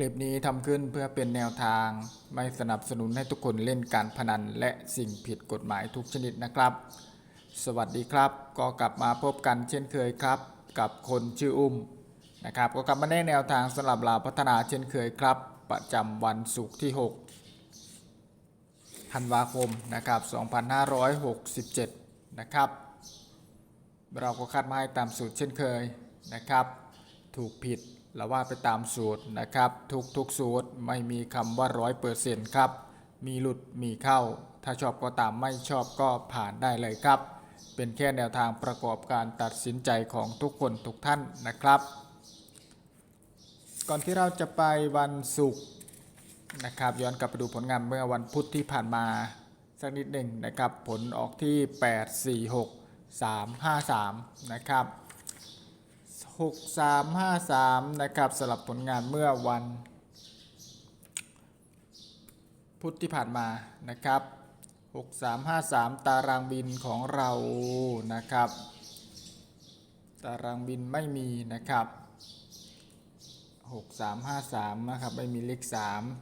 คลิปนี้ทำขึ้นเพื่อเป็นแนวทาง ไม่สนับสนุนให้ทุกคนเล่นการพนันและสิ่งผิดกฎหมายทุกชนิดนะครับ สวัสดีครับ ก็กลับมาพบกันเช่นเคยครับ กับคนชื่ออุ้มนะครับก็กลับมาในแนวทางสำหรับลาวพัฒนาเช่นเคยครับ ประจำวันศุกร์ที่ 6 ธันวาคมนะครับ 2567 นะครับ เราก็คาดมาให้ตามสูตรเช่นเคยนะครับ ถูกผิด เราว่าไปตามสูตรนะครับ ทุกทุกสูตรไม่มีคำว่าร้อยเปอร์เซ็นต์ครับ มีหลุดมีเข้า ถ้าชอบก็ตามไม่ชอบก็ผ่านได้เลยครับ เป็นแค่แนวทางประกอบการตัดสินใจของทุกคนทุกท่านนะครับ ก่อนที่เราจะไปวันศุกร์นะครับ ย้อนกลับไปดูผลงานเมื่อวันพุธที่ผ่านมาสักนิดหนึ่งนะครับ ผลออกที่ 8 4 6 3 5 3 นะครับ 6 3 5 3 นะครับสลับผลงานเมื่อวัน พุธที่ผ่านมานะครับ 6 3 5 3 ตารางบินของเรานะครับ ตารางบินไม่มีนะครับ 6 3 5 3 นะครับ ไม่มีเลข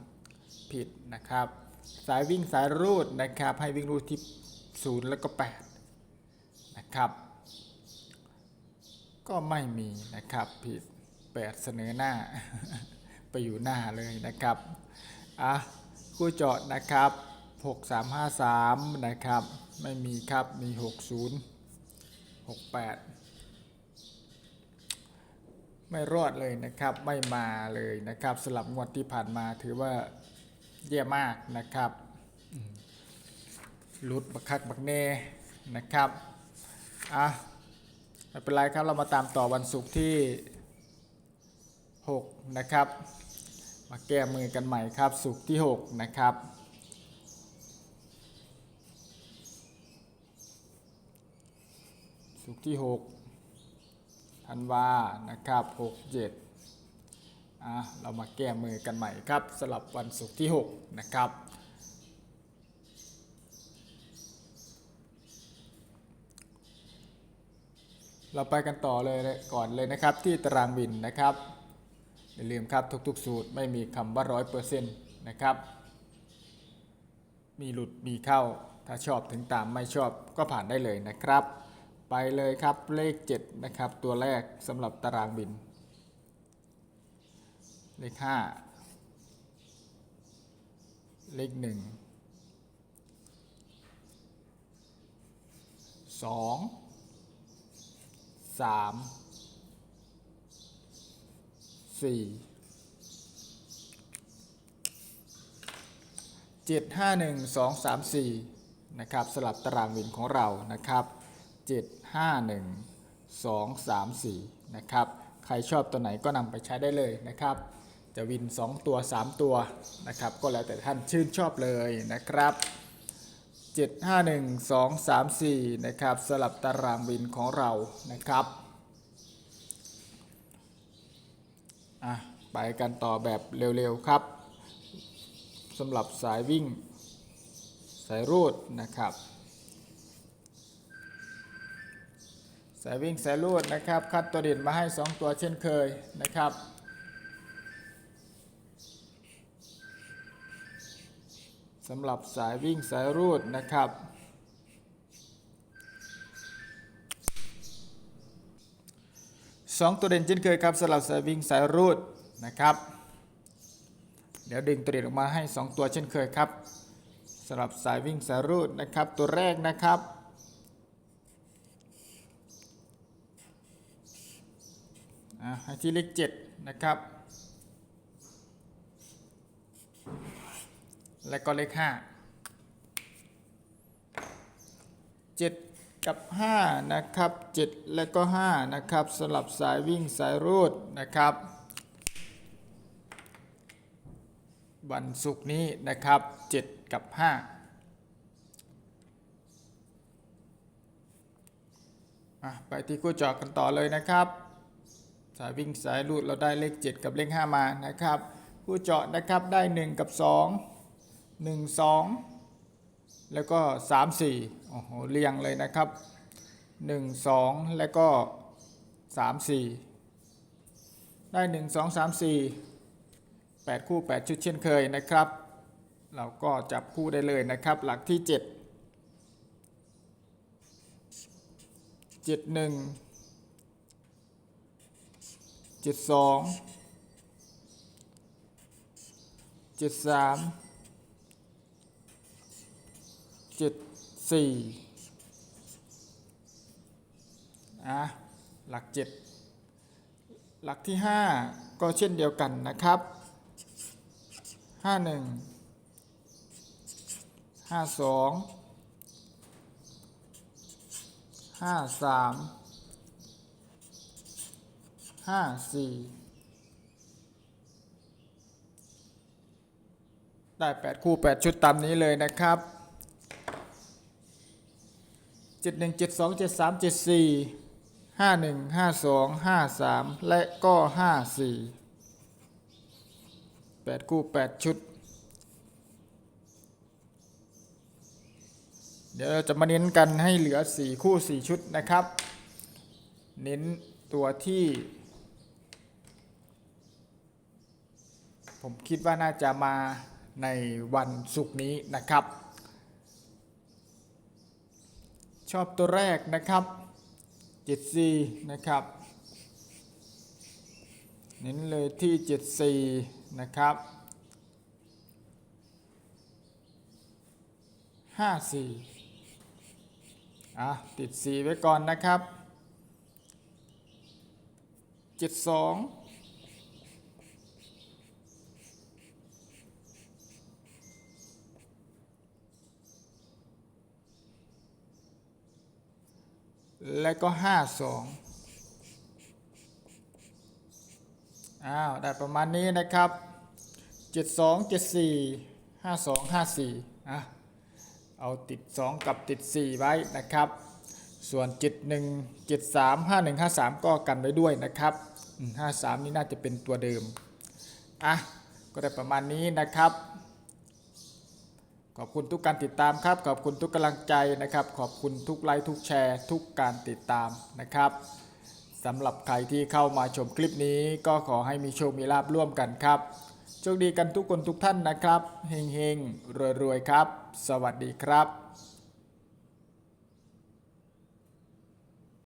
3 ผิดนะครับ สายวิ่งสายรูดนะครับ ให้วิ่งรูดที่ 0 แล้วก็ 8 นะครับ ก็ไม่มีนะครับผิด8เสนอหน้า ไปอยู่หน้าเลยนะครับอะคู่เจาะนะครับ 6353 นะครับ ไม่มีครับมี 60 68 ไม่รอดเลยนะครับไม่มาเลยนะครับสลับงวดที่ผ่านมาถือว่าแย่มากนะครับอืมหลุดบักคักบักเน่นะครับอะ ไม่เป็นไรครับเรามาตามต่อวันศุกร์ที่ 6 นะครับ มาแก้มือกันใหม่ครับศุกร์ที่ 6 นะครับศุกร์ที่ 6 ธันวานะครับ 67อะเรามาแก้มือกันใหม่ครับสลับวันศุกร์ที่ 6 นะครับ เราไปกันต่อเลยก่อนเลยนะครับที่ตารางบินนะครับอย่าลืมครับทุกๆ สูตรไม่มีคำว่าร้อยเปอร์เซ็นต์นะครับ มีหลุดมีเข้าถ้าชอบถึงตามไม่ชอบก็ผ่านได้เลยนะครับ ไปเลยครับเลข 7 นะครับ ตัวแรกสำหรับตารางบิน เลข 5 เลข 1 2 3 4 7 5 1 2 3 4นะครับสลับตารางวินของเรานะครับ7 5 1 2 3 4นะครับใครชอบตัวไหนก็นำไปใช้ได้เลยนะครับ จะวิน 2 ตัว 3 ตัวนะครับ ก็แล้วแต่ท่านชื่นชอบเลยนะครับ 7 5 1 2 3 4 นะครับสลับตารางวินของเรานะครับอะไปกันต่อแบบเร็วๆครับสำหรับสายวิ่ง สายรูดนะครับ สายวิ่งสายรูดนะครับ คัดตัวเด่นมาให้ 2 ตัวเช่นเคยนะครับ สำหรับสายวิ่งสายรูดนะครับสองตัวเด่นเช่นเคยครับสำหรับสายวิ่งสายรูดนะครับ เดี๋ยวดึงตัวเด่นออกมาให้ 2 ตัวเช่นเคยครับสำหรับสายวิ่งสายรูดนะครับ ตัวแรกนะครับอะให้ที่เลข7นะครับ และก็เลข5 7กับ5นะครับ7และก็5นะครับสลับสายวิ่งสายรูดนะครับ วันศุกร์นี้นะครับ7กับ5อะไปที่คู่เจอกันต่อเลยนะครับ สายวิ่งสายรูดเราได้เลข 7 กับเลข 5 มานะครับ คู่เจาะนะครับได้ 1 กับ 2 หนึ่งสองแล้วก็สามสี่โอ้โหเรียงเลยนะครับหนึ่งสองแล้วก็สามสี่ได้หนึ่งสองสามสี่แปดคู่แปดชุดเช่นเคยนะครับ เราก็จับคู่ได้เลยนะครับ หลักที่เจ็ดเจ็ดหนึ่งเจ็ดสองเจ็ดสาม เจ็ดสี่อะหลักเจ็ดหลักที่ห้าก็เช่นเดียวกันนะครับห้าหนึ่งห้าสองห้าสามห้าสี่ได้แปดคู่แปดชุดตามนี้เลยนะครับ 71 72 73 74 51 52 53และก็54 8คู่8ชุด เดี๋ยวเราจะมาเน้นกันให้เหลือ4คู่4ชุดนะครับ เน้นตัวที่ ผมคิดว่าน่าจะมาในวันศุกร์นี้นะครับ ชอบตัวแรกนะครับ74นะครับ เน้นเลยที่74นะครับ54อะติด 4 ไว้ก่อนนะครับ 72 และก็52อ้าว ได้ประมาณนี้นะครับ72 74 52 54อะเอาติด 2 กับติด 4 ไว้นะครับ ส่วน 71 73 51 53 ก็กันไว้ด้วยนะครับ 53 นี่น่าจะเป็นตัวเดิม อะ ก็ได้ประมาณนี้นะครับ ขอบคุณทุกการติดตามครับ ขอบคุณทุกกำลังใจนะครับ ขอบคุณทุกไลค์ทุกแชร์ ทุกการติดตามนะครับสำหรับใครที่เข้ามาชมคลิปนี้ ก็ขอให้มีโชคมีลาบร่วมกันครับโชคดีกันทุกคนทุกท่านนะครับเฮงๆรวยๆครับ สวัสดีครับ